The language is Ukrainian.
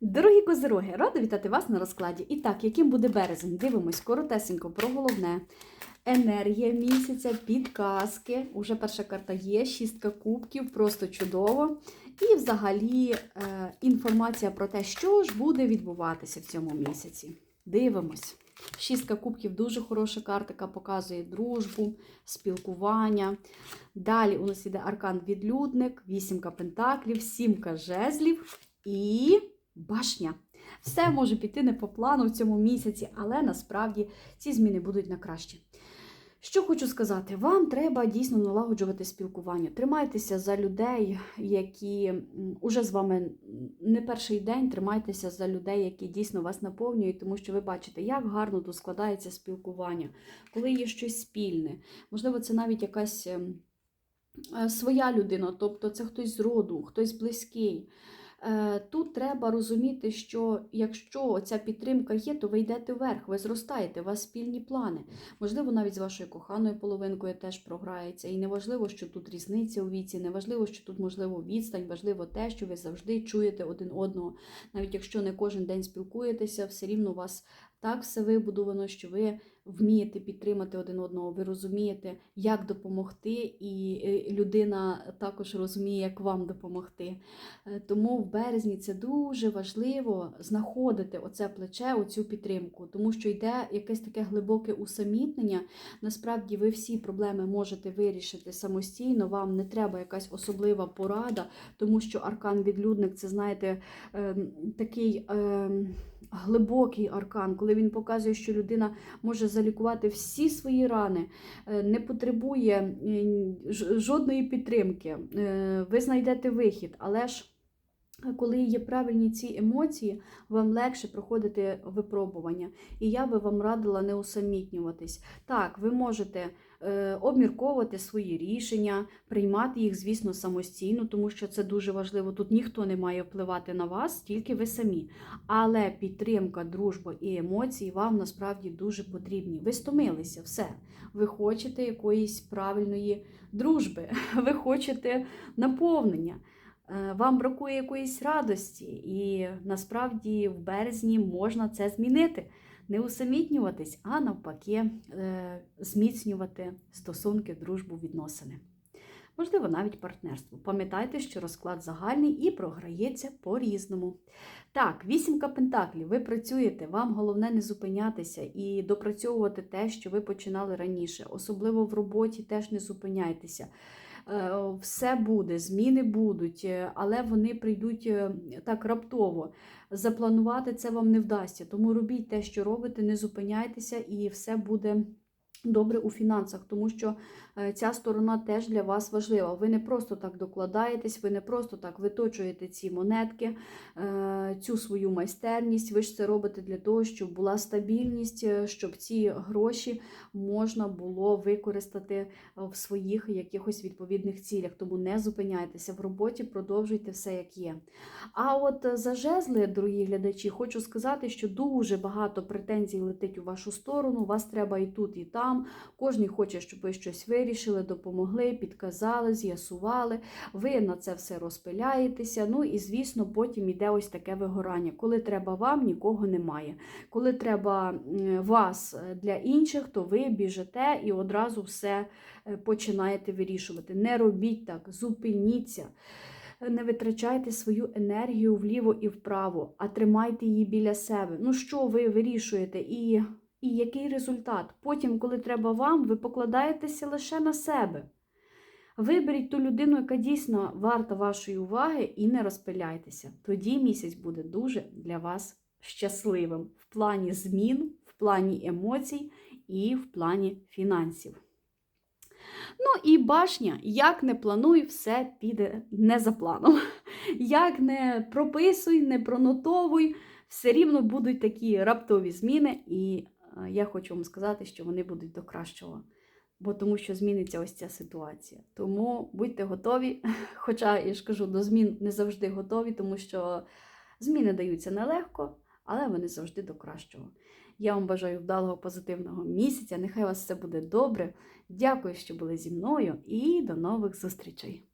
Дорогі козироги, рада вітати вас на розкладі. І так, яким буде березень? Дивимось коротесенько про головне. Енергія місяця, підказки. Уже перша карта є, шістка кубків, просто чудово. І взагалі е, інформація про те, що ж буде відбуватися в цьому місяці. Дивимось. Шістка кубків дуже хороша карта, яка показує дружбу, спілкування. Далі у нас іде аркан відлюдник, вісімка пентаклів, сімка жезлів і башня. Все може піти не по плану в цьому місяці, але насправді ці зміни будуть на краще. Що хочу сказати, вам треба дійсно налагоджувати спілкування. Тримайтеся за людей, які уже з вами не перший день. Тримайтеся за людей, які дійсно вас наповнюють, тому що ви бачите, як гарно тут складається спілкування, коли є щось спільне. Можливо, це навіть якась ем, е, своя людина, тобто це хтось з роду, хтось близький. Е, Тут треба розуміти, що якщо ця підтримка є, то ви йдете вверх, ви зростаєте, у вас спільні плани. Можливо, навіть з вашою коханою половинкою теж програється. І неважливо, що тут різниця у віці, неважливо, що тут можливо відстань, важливо те, що ви завжди чуєте один одного. Навіть якщо не кожен день спілкуєтеся, все рівно у вас так все вибудовано, що ви вмієте підтримати один одного, ви розумієте, як допомогти, і е, людина також розуміє, як вам допомогти. Е, Тому в березні це дуже важливо знаходити оце плече, оцю підтримку, тому що йде якесь таке глибоке усамітнення. Насправді ви всі проблеми можете вирішити самостійно, вам не треба якась особлива порада, тому що аркан відлюдник це, знаєте, ем, такий. Глибокий аркан, коли він показує, що людина може залікувати всі свої рани, е, не потребує е, жодної підтримки. Е, Ви знайдете вихід, але ж коли є правильні ці емоції, вам легше проходити випробування. І я би вам радила не усамітнюватись. Так, ви можете е, обмірковувати свої рішення, приймати їх, звісно, самостійно, тому що це дуже важливо. Тут ніхто не має впливати на вас, тільки ви самі. Але підтримка, дружба і емоції вам насправді дуже потрібні. Ви стомилися, все. Ви хочете якоїсь правильної дружби, ви хочете наповнення. Е, Вам бракує якоїсь радості, і насправді в березні можна це змінити. Не усамітнюватись, а навпаки, е, зміцнювати стосунки, дружбу, відносини. Можливо, навіть партнерство. Пам'ятайте, що розклад загальний і програється по-різному. Так, вісімка пентаклів. Ви працюєте, вам головне не зупинятися і допрацьовувати те, що ви починали раніше. Особливо в роботі теж не зупиняйтеся. Е, Все буде, зміни будуть, е, але вони прийдуть е, так раптово. Запланувати це вам не вдасться. Тому робіть те, що робите, не зупиняйтеся, і все буде. Добре у фінансах, тому що е, ця сторона теж для вас важлива. Ви не просто так докладаєтесь, ви не просто так виточуєте ці монетки, е, цю свою майстерність. Ви ж це робите для того, щоб була стабільність, е, щоб ці гроші можна було використати в своїх якихось відповідних цілях. Тому не зупиняйтеся в роботі, продовжуйте все як є. А от за жезли, дорогі глядачі, хочу сказати, що дуже багато претензій летить у вашу сторону. Вас треба і тут, і там. Кожен хоче, щоб ви щось вирішили, допомогли, підказали, з'ясували. Ви на це все розпиляєтеся. Ну і, звісно, потім іде ось таке вигорання. Коли треба вам, нікого немає. Коли треба вас е, для інших, то ви біжите і одразу все е, починаєте вирішувати. Не робіть так, зупиніться. Не витрачайте свою енергію вліво і вправо, а тримайте її біля себе. Ну що ви вирішуєте? І, і який результат? Потім, коли треба вам, ви покладаєтеся лише на себе. Виберіть ту людину, яка дійсно варта вашої уваги, і не розпиляйтеся. Тоді місяць буде дуже для вас щасливим в плані змін, в плані емоцій і в плані фінансів. Ну і башня, як не плануй, все піде не за планом. Як не прописуй, не пронотовуй, все рівно будуть такі раптові зміни, і я хочу вам сказати, що вони будуть до кращого. Бо тому що зміниться ось ця ситуація. Тому будьте готові. Хоча я ж кажу, до змін не завжди готові, тому що зміни даються нелегко, але вони завжди до кращого. Я вам бажаю вдалого позитивного місяця. Нехай у вас все буде добре. Дякую, що були зі мною, і до нових зустрічей!